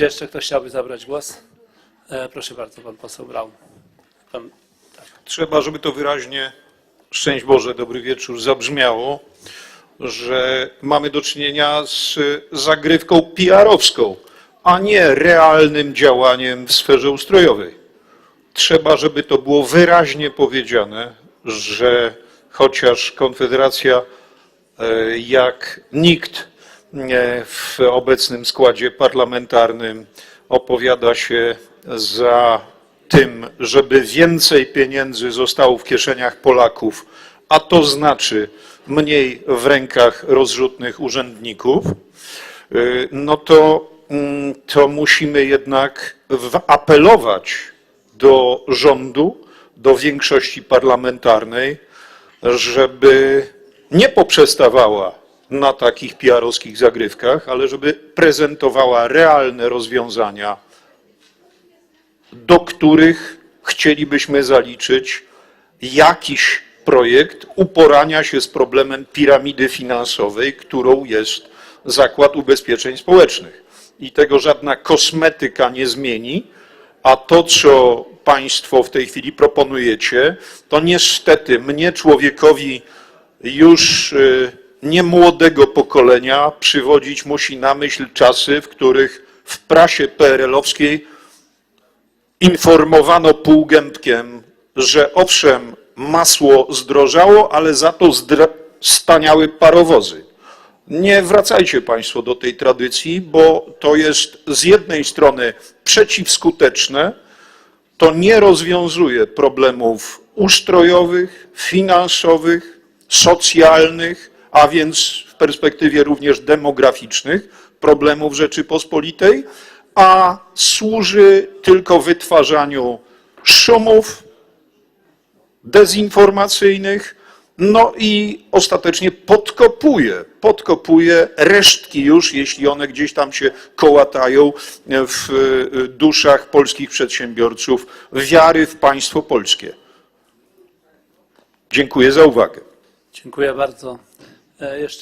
Czy jeszcze ktoś chciałby zabrać głos? E, Proszę bardzo, pan poseł Braun. Pan, Trzeba, żeby to wyraźnie, szczęść Boże, dobry wieczór, zabrzmiało, że mamy do czynienia z zagrywką PR-owską, a nie realnym działaniem w sferze ustrojowej. Trzeba, żeby to było wyraźnie powiedziane, że chociaż Konfederacja e, jak nikt w obecnym składzie parlamentarnym opowiada się za tym, żeby więcej pieniędzy zostało w kieszeniach Polaków, a to znaczy mniej w rękach rozrzutnych urzędników, y, no to, mm, to musimy jednak apelować do rządu, do większości parlamentarnej, żeby nie poprzestawała na takich PR-owskich zagrywkach, ale żeby prezentowała realne rozwiązania, do których chcielibyśmy zaliczyć jakiś projekt uporania się z problemem piramidy finansowej, którą jest Zakład Ubezpieczeń Społecznych. I tego żadna kosmetyka nie zmieni, a to, co Państwo w tej chwili proponujecie, to niestety mnie, człowiekowi już y, niemłodego pokolenia, przywodzić musi na myśl czasy, w których w prasie PRL-owskiej informowano półgębkiem, że owszem, masło zdrożało, ale za to staniały parowozy. Nie wracajcie Państwo do tej tradycji, bo to jest z jednej strony przeciwskuteczne, to nie rozwiązuje problemów ustrojowych, finansowych, socjalnych, a więc w perspektywie również demograficznych problemów Rzeczypospolitej, a służy tylko wytwarzaniu szumów dezinformacyjnych, no i ostatecznie podkopuje, podkopuje resztki już, jeśli one gdzieś tam się kołatają w y, duszach polskich przedsiębiorców, wiary w państwo polskie. Dziękuję za uwagę. dziękuję bardzo. E, Jeszcze